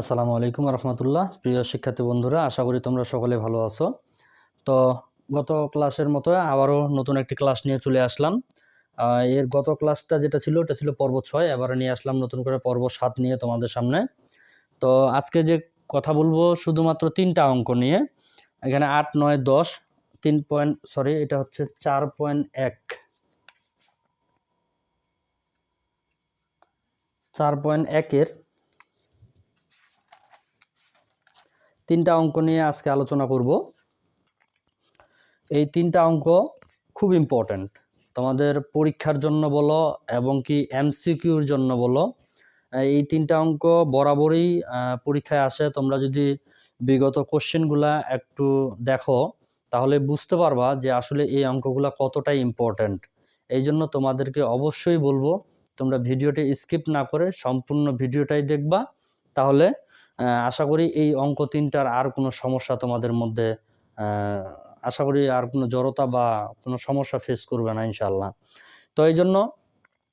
আসসালামু আলাইকুম রহমতুল্লাহ। প্রিয় শিক্ষার্থী বন্ধুরা, আশা করি তোমরা সকলে ভালো আছো। তো গত ক্লাসের মতো আবারও নতুন একটি ক্লাস নিয়ে চলে আসলাম। এর গত ক্লাসটা যেটা ছিল, ওটা ছিল পর্ব ছয়। এবারে নিয়ে আসলাম নতুন করে পর্ব সাত নিয়ে তোমাদের সামনে। তো আজকে যে কথা বলব, শুধুমাত্র তিনটা অঙ্ক নিয়ে। এখানে আট, নয়, দশ, তিন পয়েন্ট সরি এটা হচ্ছে চার পয়েন্ট এক। চার পয়েন্ট একের তিনটা অঙ্ক নিয়ে আজকে আলোচনা করব। এই তিনটা অঙ্ক খুব ইম্পর্ট্যান্ট তোমাদের পরীক্ষার জন্য বলো এবং কি এমসিকিউর জন্য বলো। এই তিনটা অঙ্ক বরাবরই পরীক্ষায় আসে। তোমরা যদি বিগত কোশ্চেনগুলা একটু দেখো, তাহলে বুঝতে পারবা যে আসলে এই অঙ্কগুলা কতটাই ইম্পর্ট্যান্ট এই জন্য তোমাদেরকে অবশ্যই বলব, তোমরা ভিডিওটি স্কিপ না করে সম্পূর্ণ ভিডিওটাই দেখবা। তাহলে আশা করি এই অঙ্ক তিনটার আর কোনো সমস্যা তোমাদের মধ্যে আশা করি আর কোনো জড়তা বা কোনো সমস্যা ফেস করবে না ইনশাল্লাহ তো এই জন্য,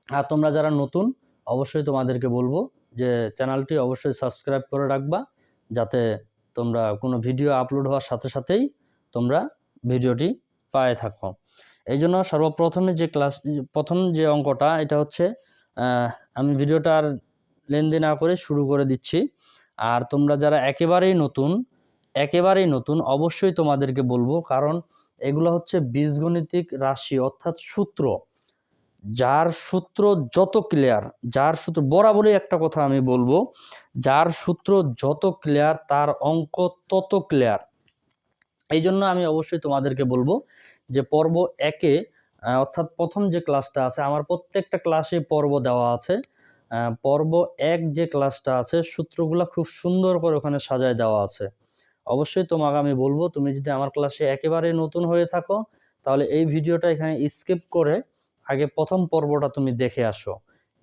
আর তোমরা যারা নতুন, অবশ্যই তোমাদেরকে বলব যে চ্যানেলটি অবশ্যই সাবস্ক্রাইব করে রাখবা, যাতে তোমরা কোনো ভিডিও আপলোড হওয়ার সাথে সাথেই তোমরা ভিডিওটি পায়ে থাকো। এই জন্য সর্বপ্রথমে যে ক্লাস প্রথম যে অঙ্কটা, এটা হচ্ছে আমি ভিডিওটা আর লেনদেন না করে শুরু করে দিচ্ছি। আর তোমরা যারা একেবারেই নতুন একেবারেই নতুন, অবশ্যই তোমাদেরকে বলব, কারণ এগুলো হচ্ছে বীজগণিতিক রাশি, অর্থাৎ সূত্র। যার সূত্র যত ক্লিয়ার যার সূত্র বরাবরই একটা কথা আমি বলব, যার সূত্র যত ক্লিয়ার তার অঙ্ক তত ক্লিয়ার এই জন্য আমি অবশ্যই তোমাদেরকে বলব যে পর্ব একে অর্থাৎ প্রথম যে ক্লাসটা আছে, আমার প্রত্যেকটা ক্লাসে পর্ব দেওয়া আছে। পর্ব এক যে ক্লাসটা আছে, সূত্রগুলো খুব সুন্দর করে ওখানে সাজায় দেওয়া আছে। অবশ্যই তোমাকে আমি বলব, তুমি যদি আমার ক্লাসে একেবারে নতুন হয়ে থাকো, তাহলে এই ভিডিওটা এখানে স্কিপ করে আগে প্রথম পর্বটা তুমি দেখে আসো।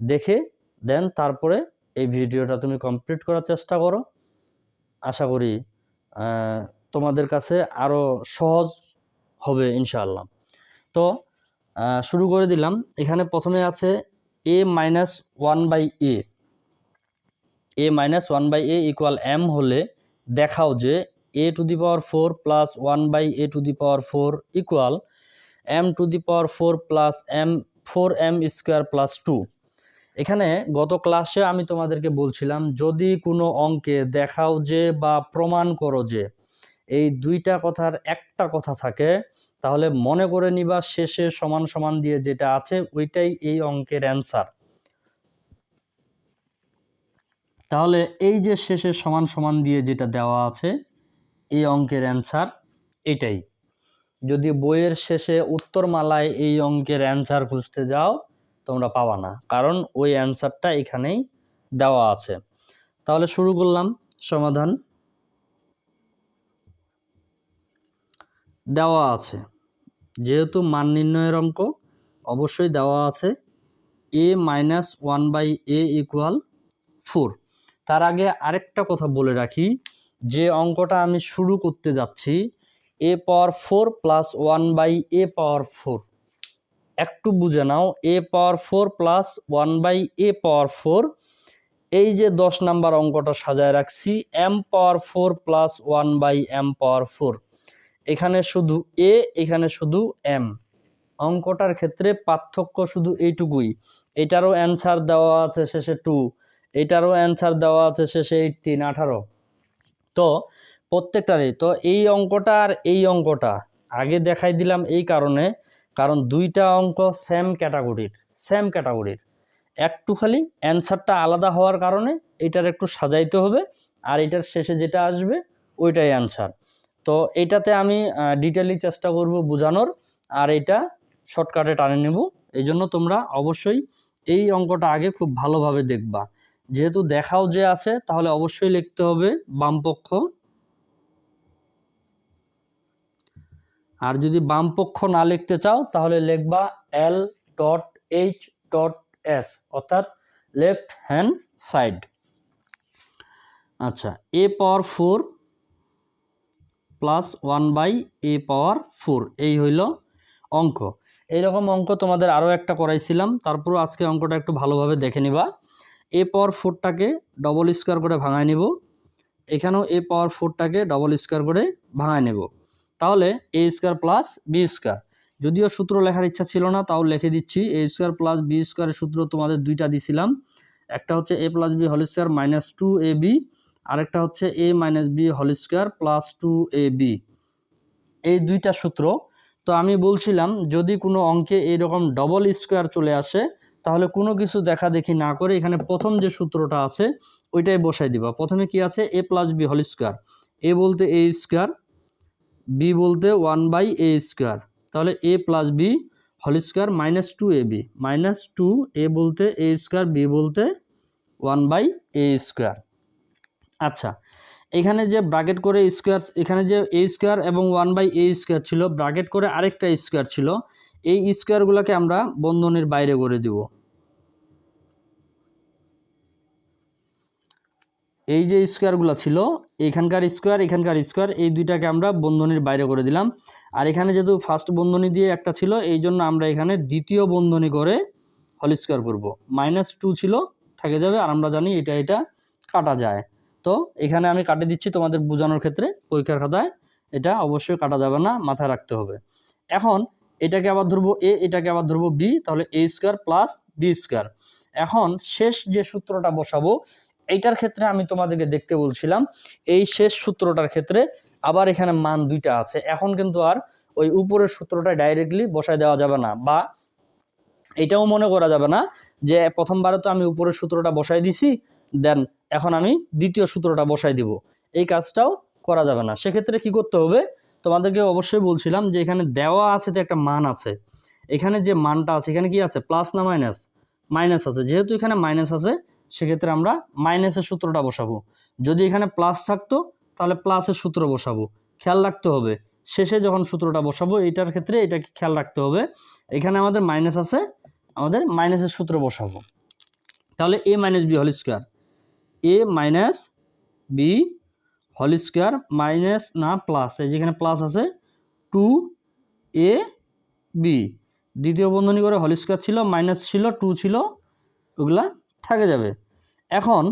দেখে দেন তারপরে এই ভিডিওটা তুমি কমপ্লিট করার চেষ্টা করো। আশা করি তোমাদের কাছে আরও সহজ হবে ইনশাআল্লাহ। তো শুরু করে দিলাম। এখানে প্রথমে আছে A minus one by A A minus one by A equal M হলে দেখাও যে A to the power four plus one by A to the power four equal M to the power four plus M four M square plus two এখানে গত ক্লাসে আমি তোমাদেরকে বলছিলাম, যদি কোনো অঙ্কে দেখাও যে বা প্রমাণ করো যে এই দুইটা কথার একটা কথা থাকে, তাহলে মনে করে নিবা শেষে সমান সমান দিয়ে যেটা আছে ওইটাই এই অঙ্কের অ্যান্সার তাহলে এই যে শেষে সমান সমান দিয়ে যেটা দেওয়া আছে, এই অঙ্কের অ্যান্সার এটাই। যদি বইয়ের শেষে উত্তরমালায় এই অঙ্কের অ্যান্সার খুঁজতে যাও, তোমরা পাবা না, কারণ ওই অ্যান্সারটা এখানেই দেওয়া আছে। তাহলে শুরু করলাম সমাধান। দেওয়া আছে। যেহেতু মান নির্ণয়ের অঙ্ক, অবশ্যই দেওয়া আছে A minus one by A equal four তার আগে আরেকটা কথা বলে রাখি, যে অঙ্কটা আমি শুরু করতে যাচ্ছি A power four plus one by A power four একটু বুঝে নাও A power four plus one by A power four এই যে দশ নাম্বার অঙ্কটা সাজায় রাখছি M power four plus one by M power four এখানে শুধু এ, এখানে শুধু এম। অঙ্কটার ক্ষেত্রে পার্থক্য শুধু এইটুকুই। এটারও অ্যান্সার দেওয়া আছে শেষে টু এটারও অ্যান্সার দেওয়া আছে শেষে এইটিন আঠারো। তো প্রত্যেকটারই, তো এই অঙ্কটা আর এই অঙ্কটা। আগে দেখাই দিলাম এই কারণে, কারণ দুইটা অঙ্ক সেম ক্যাটাগরির সেম ক্যাটাগরির একটু খালি অ্যান্সারটা আলাদা হওয়ার কারণে এটার একটু সাজাইতে হবে, আর এটার শেষে যেটা আসবে, ওইটাই অ্যান্সার তো এটাতে আমি ডিটেলি চেষ্টা করব বোঝানোর, আর এটা শর্টকাটে টানে নেব। এই জন্য তোমরা অবশ্যই এই অঙ্কটা আগে খুব ভালোভাবে দেখবা। যেহেতু দেখাও যে আছে, তাহলে অবশ্যই লিখতে হবে বামপক্ষ। আর যদি বামপক্ষ না লিখতে চাও, তাহলে লিখবা L dot H dot S অর্থাৎ লেফট হ্যান্ড সাইড আচ্ছা A power four plus one by A power four এই হইল অঙ্ক। এইরকম অঙ্ক তোমাদের আরও একটা করাইছিলাম। তারপর আজকে অঙ্কটা একটু ভালোভাবে দেখে নিবা। এ পাওয়ার ফোরটাকে ডবল স্কোয়ার করে ভাঙায় নিব। এখানেও এ পাওয়ার ফোরটাকে ডবল স্কোয়ার করে ভাঙায় নেব। তাহলে A square plus B square যদিও সূত্র লেখার ইচ্ছা ছিল না, তাও লিখে দিচ্ছি। এ স্কোয়ার প্লাস বি স্কোয়ারের সূত্র তোমাদের দুইটা দিছিলাম। একটা হচ্ছে A plus B whole square minus two A B আরেকটা হচ্ছে A minus B whole square plus two A B এই দুইটা সূত্র। তো আমি বলছিলাম, যদি কোনো অঙ্কে এইরকম ডবল স্কোয়ার চলে আসে, তাহলে কোনো কিছু দেখা দেখি না করে এখানে প্রথম যে সূত্রটা আছে, ওইটাই বসাই দিবা। প্রথমে কি আছে? A plus B whole square A বলতে এ স্কোয়ার বি বলতে ওয়ান বাই এ স্কোয়ার তাহলে A plus B whole square minus two A B minus two A বলতে এ স্কোয়ার বি বলতে ওয়ান বাই এ স্কোয়ার আচ্ছা এখানে যে bracket করে square এখানে যে এ স্কোয়ার এবং ওয়ান বাই এ স্কোয়ার ছিল ব্রাকেট করে আরেকটা স্কোয়ার ছিল, এই স্কোয়ারগুলোকে আমরা বন্ধনীর বাইরে করে দিব। এই যে স্কোয়ারগুলো ছিল, এখানকার স্কোয়ার এখানকার স্কোয়ার এই দুইটাকে আমরা বন্ধনীর বাইরে করে দিলাম। আর এখানে যেহেতু ফার্স্ট বন্ধনী দিয়ে একটা ছিল, এই জন্য আমরা এখানে দ্বিতীয় বন্ধনী করে হল স্কোয়ার করব। মাইনাস টু ছিল, থেকে যাবে, আর আমরা জানি এটা এটা কাটা যায়। তো এখানে আমি কাটে দিচ্ছি তোমাদের বোঝানোর ক্ষেত্রে পরীক্ষার খাতায়। এটা অবশ্যই কাটা যাবে না, মাথায় রাখতে হবে। এখন এটাকে আবার ধরবো এ, এটাকে আবার ধরবো বি, তাহলে A square plus B square. এখন শেষ যে সূত্রটা বসাবো, এইটার ক্ষেত্রে আমি তোমাদেরকে দেখতে বলছিলাম, এই শেষ সূত্রটার ক্ষেত্রে আবার এখানে মান দুইটা আছে। এখন কিন্তু আর ওই উপরের সূত্রটা ডাইরেক্টলি বসায় দেওয়া যাবে না, বা এটাও মনে করা যাবে না যে প্রথমবারে তো আমি উপরের সূত্রটা বসাই দিছি দেন এখন আমি দ্বিতীয় সূত্রটা বসাই দিব। এই কাজটাও করা যাবে না। সেক্ষেত্রে কি করতে হবে? তোমাদেরকে অবশ্যই বলছিলাম যে এখানে দেওয়া আছে তো একটা মান আছে। এখানে যে মানটা আছে, এখানে কি আছে? প্লাস না মাইনাস মাইনাস আছে। যেহেতু এখানে মাইনাস আছে, সেক্ষেত্রে আমরা মাইনাসের সূত্রটা বসাবো। যদি এখানে প্লাস থাকতো, তাহলে প্লাসের সূত্র বসাবো। খেয়াল রাখতে হবে। শেষে যখন সূত্রটা বসাবো এটার ক্ষেত্রে এটাকে খেয়াল রাখতে হবে। এখানে আমাদের মাইনাস আছে, আমাদের মাইনাসের সূত্র বসাবো। তাহলে A minus B whole square A minus B whole square minus না প্লাস, এই যেখানে প্লাস আছে, টু এ বি। দ্বিতীয় বন্ধনী করে হোল স্কোয়ার ছিল, মাইনাস ছিল, টু ছিল, ওগুলা থাকে যাবে। এখন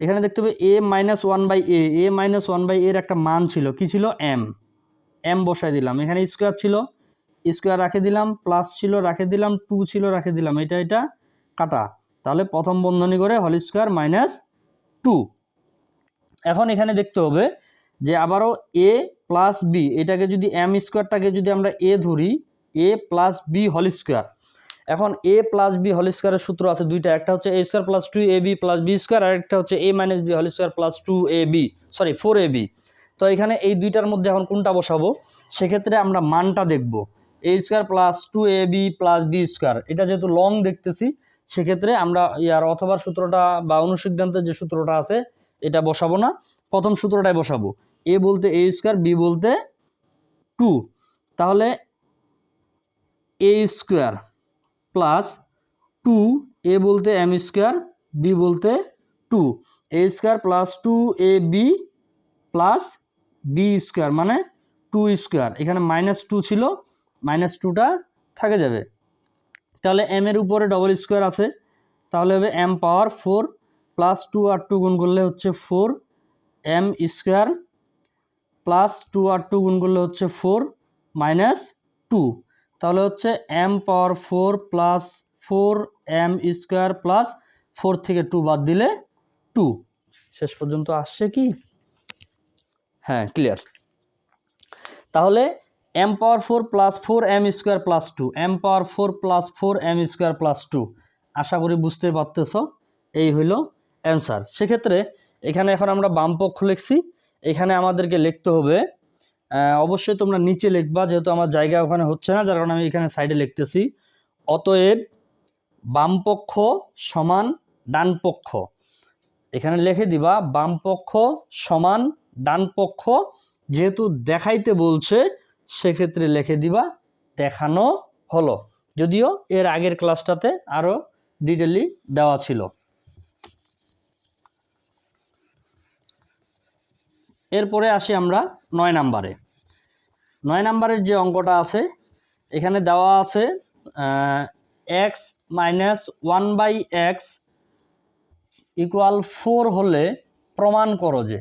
এখানে দেখতে হবে A minus one by A A minus one by এর একটা মান ছিল, কি ছিল? এম। এম বসাই দিলাম, এখানে স্কোয়ার ছিল, স্কোয়ার রাখে দিলাম, প্লাস ছিল, রাখে দিলাম, টু ছিল, রাখে দিলাম, এটা এটা কাটা। তাহলে প্রথম বন্ধনী করে হোল স্কোয়ার মাইনাস টু। এখন এখানে দেখতে হবে যে আবারও এ প্লাস বি এটাকে যদি এম স্কোয়ারটাকে যদি আমরা এ ধরি A plus B whole square এখন এ প্লাস বি হোল স্কোয়ারের সূত্র আছে দুইটা, একটা হচ্ছে A square plus two A B plus B square আর একটা হচ্ছে A minus B whole square plus two A B sorry four A B তো এখানে এই দুইটার মধ্যে এখন কোনটা বসাবো? সেক্ষেত্রে আমরা মানটা দেখব। A square plus two A B plus B square এটা যেহেতু লং দেখতেছি সেক্ষেত্রে আমরা ইয়ার অথবা সূত্রটা বা অনুসিদ্ধান্তের যে সূত্রটা আছে, এটা বসাবো না। প্রথম সূত্রটাই বসাবো। এ বলতে এ স্কোয়ার, বি বলতে টু। তাহলে A square plus two, A বলতে এম স্কোয়ার, বি বলতে two. A square plus two, A, B plus B square মানে টু স্কোয়ার। এখানে মাইনাস টু ছিল, মাইনাস টুটা থাকে যাবে। তাহলে এম এর উপরে ডবল স্কোয়ার আছে। তাহলে হবে M power four plus two আর টু গুণ করলে হচ্ছে four M square plus two আর টু গুণ করলে হচ্ছে ফোর মাইনাস টু তাহলে হচ্ছে M power four plus four M square plus four থেকে টু বাদ দিলে টু শেষ পর্যন্ত আসছে কি? হ্যাঁ ক্লিয়ার তাহলে M power four plus four M square plus two M power four plus four M square plus two আশা করি বুঝতে পারতেছ, এই হইল অ্যান্সার সেক্ষেত্রে এখানে এখন আমরা বাম পক্ষ লিখছি, এখানে আমাদেরকে লিখতে হবে অবশ্যই তোমরা নিচে লিখবা, যেহেতু আমার জায়গা ওখানে হচ্ছে না, যার কারণে আমি এখানে সাইডে লিখতেছি। অতএব বামপক্ষ সমান ডান পক্ষ। এখানে লিখে দিবা, বাম পক্ষ সমান ডান পক্ষ, যেহেতু দেখাইতে বলছে সেক্ষেত্রে লিখে দিবা, দেখানো হলো। যদিও এর আগের ক্লাসটাতে আরও ডিটেলি দেওয়া ছিল। এরপরে আসি আমরা নয় নাম্বারে। নয় নাম্বারের যে অঙ্কটা আছে, এখানে দেওয়া আছে X minus one by X equal four হলে প্রমাণ করো যে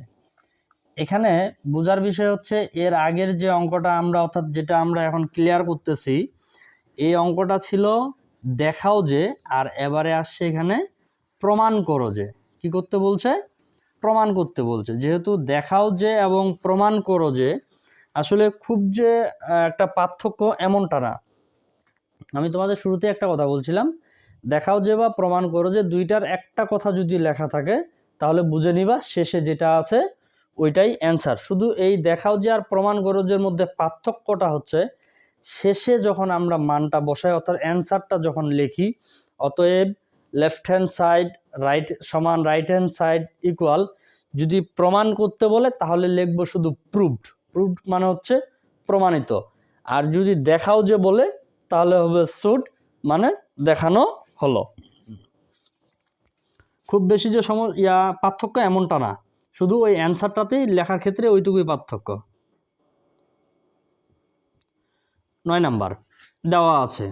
এখানে বোঝার বিষয় হচ্ছে এর আগের যে অঙ্কটা আমরা, অর্থাৎ যেটা আমরা এখন ক্লিয়ার করতেছি, এই অঙ্কটা ছিল দেখাও যে আর এবারে আসছে এখানে প্রমাণ করো যে। কি করতে বলছে? প্রমাণ করতে বলছে। যেহেতু দেখাও যে এবং প্রমাণ করো যে, আসলে খুব যে একটা পার্থক্য এমনটা না। আমি তোমাদের শুরুতে একটা কথা বলছিলাম, দেখাও যে বা প্রমাণ করো যে দুইটার একটা কথা যদি লেখা থাকে, তাহলে বুঝে নিবা শেষে যেটা আছে ওইটাই অ্যান্সার শুধু এই দেখাও যে আর প্রমাণ গরজের মধ্যে পার্থক্যটা হচ্ছে, শেষে যখন আমরা মানটা বসাই, অর্থাৎ অ্যান্সারটা যখন লিখি, অতএব লেফট হ্যান্ড সাইড রাইট সমান রাইট হ্যান্ড সাইড ইকুয়াল যদি প্রমাণ করতে বলে, তাহলে লিখব শুধু প্রুভড প্রুভড মানে হচ্ছে প্রমাণিত। আর যদি দেখাও যে বলে, তাহলে হবে শুড মানে দেখানো হলো। খুব বেশি যে সম ইয়া, পার্থক্য এমনটা না। শুধু ওই অ্যান্সারটাতেই লেখার ক্ষেত্রে ওইটুকুই পার্থক্য। নয় নাম্বার, দেওয়া আছে।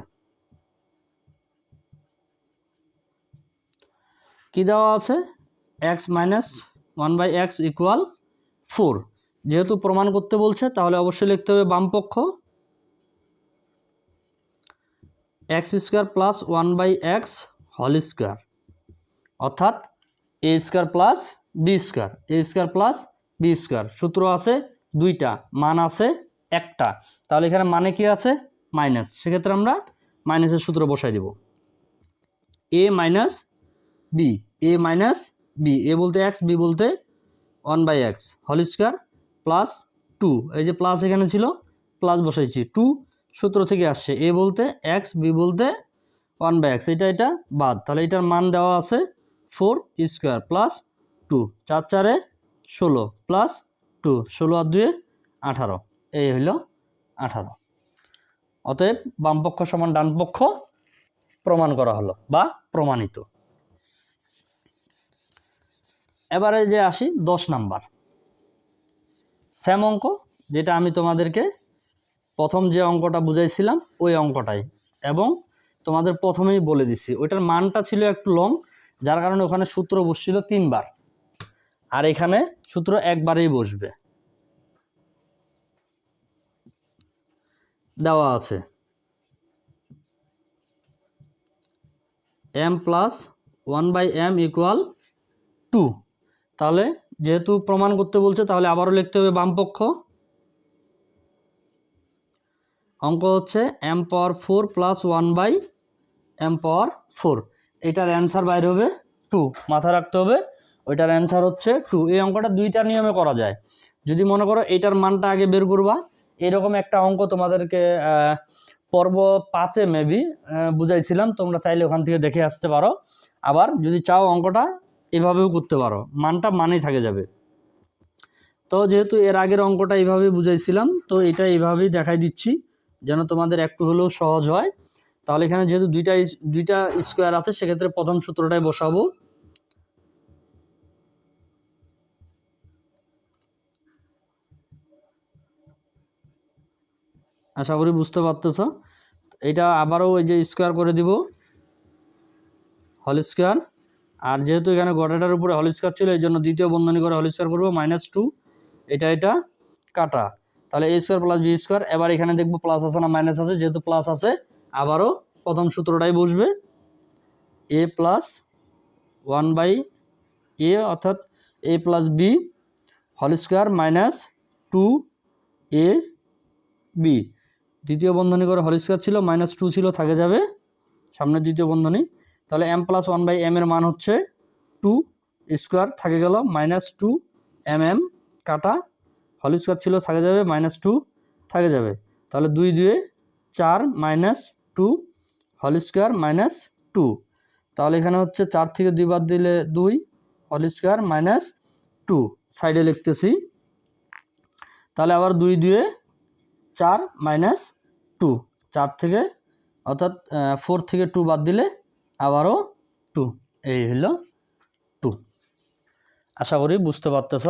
কি দেওয়া আছে? X minus one by X equal four যেহেতু প্রমাণ করতে বলছে, তাহলে অবশ্যই লিখতে হবে বামপক্ষ X square plus one by X whole square অর্থাৎ A square plus B square A square plus B square সূত্র আছে দুইটা, মান আছে একটা। তাহলে এখানে মানে কি আছে? মাইনাস সেক্ষেত্রে আমরা মাইনাসের সূত্র বসাই দেব। A minus B A minus B A বলতে এক্স বি বলতে one by X whole square plus two এই যে প্লাস এখানে ছিল প্লাস বসাইছি টু সূত্র থেকে আসছে এ বলতে এক্স বি বলতে ওয়ান বাই এক্স এটা এটা বাদ। তাহলে এটার মান দেওয়া আছে ফোর স্কোয়ার প্লাস টু, চার চারে ষোলো প্লাস টু ষোলো আর দুয়ে আঠারো। এই হইল আঠারো। অতএব বামপক্ষ সমান ডানপক্ষ প্রমাণ করা হলো বা প্রমাণিত। এবারে যে আসি, দশ নাম্বার। স্যাম অঙ্ক, যেটা আমি তোমাদেরকে প্রথম যে অঙ্কটা বুঝাইছিলাম, ওই অঙ্কটাই। এবং তোমাদের প্রথমেই বলে দিছি, ওইটার মানটা ছিল একটু লং যার কারণে ওখানে সূত্র বসছিল তিনবার। আর এখানে সূত্র একবারেই বসবে। দেওয়া আছে। M plus one by M equal two তাহলে যেহেতু প্রমাণ করতে বলছে, তাহলে আবারও লিখতে হবে বামপক্ষ অঙ্ক হচ্ছে M power four plus one by M power four এটার অ্যান্সার বাইরে হবে টু মাথায় রাখতে হবে ওইটার অ্যান্সার হচ্ছে টু এই অঙ্কটা দুইটা নিয়মে করা যায়। যদি মনে করো এটার মানটা আগে বের করবা, এরকম একটা অঙ্ক তোমাদেরকে পর্ব পাঁচে মেবি বুঝাইছিলাম, তোমরা চাইলে ওখান থেকে দেখে আসতে পারো। আবার যদি চাও অঙ্কটা, এভাবেও করতে পারো। মানটা মানেই থাকে যাবে। তো যেহেতু এর আগের অঙ্কটা এইভাবে বুঝাইছিলাম, তো এটা এইভাবেই দেখাই দিচ্ছি, যেন তোমাদের একটু হলেও সহজ হয়। তাহলে এখানে যেহেতু দুইটা দুইটা স্কোয়ার আছে, সেক্ষেত্রে প্রথম সূত্রটাই বসাবো। আশা করি বুঝতে পারতেছ। এটা আবারও ওই যে স্কোয়ার করে দিব। হল স্কোয়ার আর যেহেতু এখানে গোটাটার উপরে হল স্কোয়ার ছিল এই জন্য দ্বিতীয় বন্ধনী করে হল স্কোয়ার করব মাইনাস টু এটা এটা কাটা। তাহলে A square plus B square এবার এখানে দেখব প্লাস আছে না মাইনাস আছে, যেহেতু প্লাস আছে, আবারও প্রথম সূত্রটাই বসবে। A plus one by A অর্থাৎ A plus B whole square minus two A B দ্বিতীয় বন্ধনী করে হল স্কোয়ার ছিল মাইনাস টু ছিল, থাকে যাবে। সামনের দ্বিতীয় বন্ধনী। তাহলে M plus one by M এর মান হচ্ছে টু স্কোয়ার থাকে গেল মাইনাস টু এম এম কাটা। হল স্কোয়ার ছিল, থাকে যাবে মাইনাস টু থাকে যাবে। তাহলে দুই দুয়ে চার minus two whole square minus two তাহলে এখানে হচ্ছে চার থেকে দুই বাদ দিলে দুই হল স্কোয়ার মাইনাস টু সাইডে লিখতেছি। তাহলে আবার দুই দুয়ে চার মাইনাস টু চার থেকে, অর্থাৎ ফোর থেকে টু বাদ দিলে আবারও টু এই হলো টু আশা করি বুঝতে পারতেছ।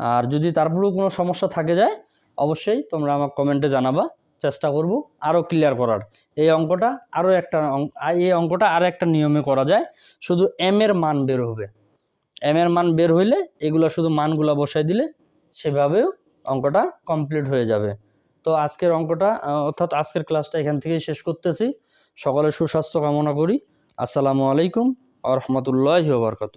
আর যদি তারপরেও কোনো সমস্যা থাকে যায়, অবশ্যই তোমরা আমার কমেন্টে জানাবা। চেষ্টা করব আরও ক্লিয়ার করার। এই অঙ্কটা আরও একটা এই অঙ্কটা আর একটা নিয়মে করা যায়। শুধু এম এর মান বের হবে। এম এর মান বের হইলে এগুলো শুধু মানগুলো বসাই দিলে সেভাবেও অঙ্কটা কমপ্লিট হয়ে যাবে। তো আজকের অঙ্কটা অর্থাৎ আজকের ক্লাসটা এখান থেকেই শেষ করতেছি। সকলের সুস্বাস্থ্য কামনা করি। আসসালামু আলাইকুম আ রহমতুল্লাহ বরকত